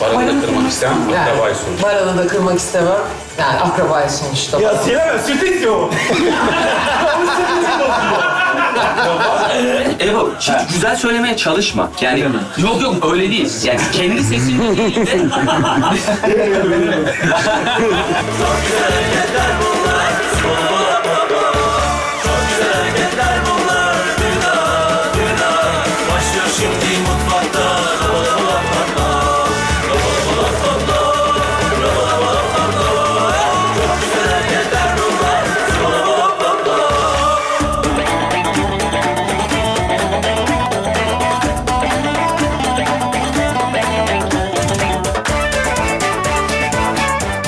Baranı da kırmak istemem. Yani, Akrabayı sonuçta. Baran'ı da kırmak istemem. Yani akrabayı sonuçta. Ya Selena süt istiyor. Evo, şimdi güzel söylemeye çalışma. Yani yok yok öyle değil. Yani kendi sesin değil de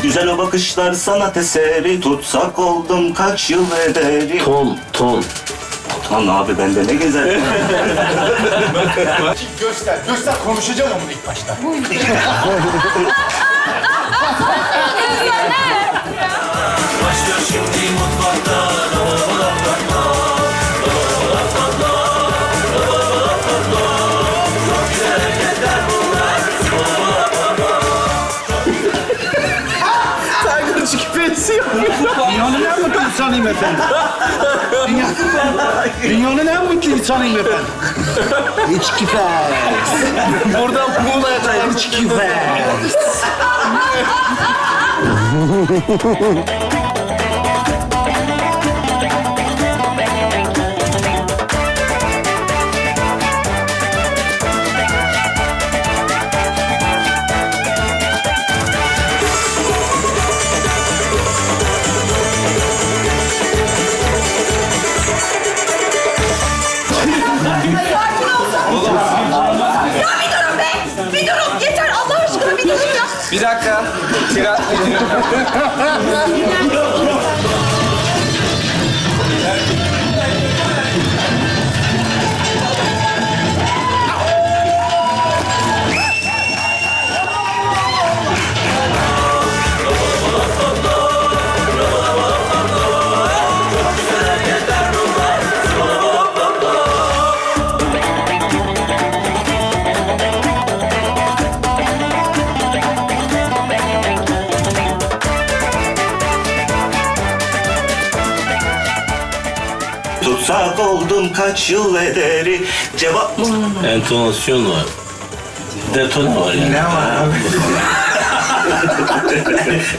Güzel o bakışlar sanat eseri Tutsak oldum kaç yıl ederi ton ton. Lan abi bende ne gezer Göster, göster. Konuşacağım onu ilk başta. Başlıyor şimdi mutfakta Tiger'cı küpesi yok. Dünyanın en mutlu insanıyım efendim. Dünya... Dünyanın en mutlu insanıyım efendim. Hiç küpes. Buradan Muğla'ya kadar hiç küpes. Tira... Tutsak oldum kaç yıl ederi Cevap mı? Entonasyon var. Deton var yani. Ne var abi?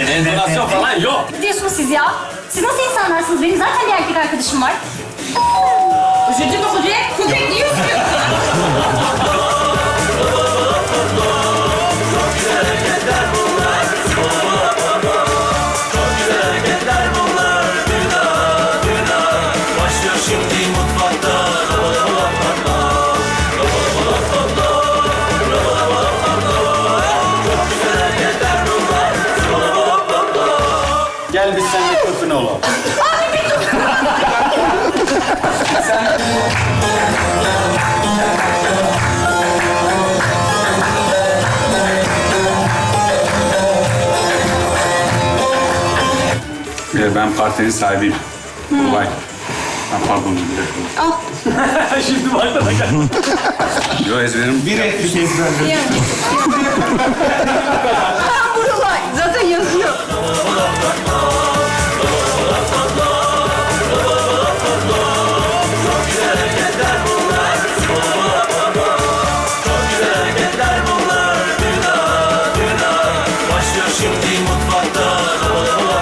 Entonasyon falan yok. Ne diyorsunuz siz ya? Siz nasıl insanlarsınız? Benim zaten bir erkek arkadaşım var. Üzüldün mü Kudret? Kudret Gel biz seninle köpüne olalım. Ee, ben partinin sahibiyim. Kolay. Ha, pardon. dakika. Şimdi başta da gel. Yo ezberim. Bir et bir şey Şimdi mutfakta. Lava lava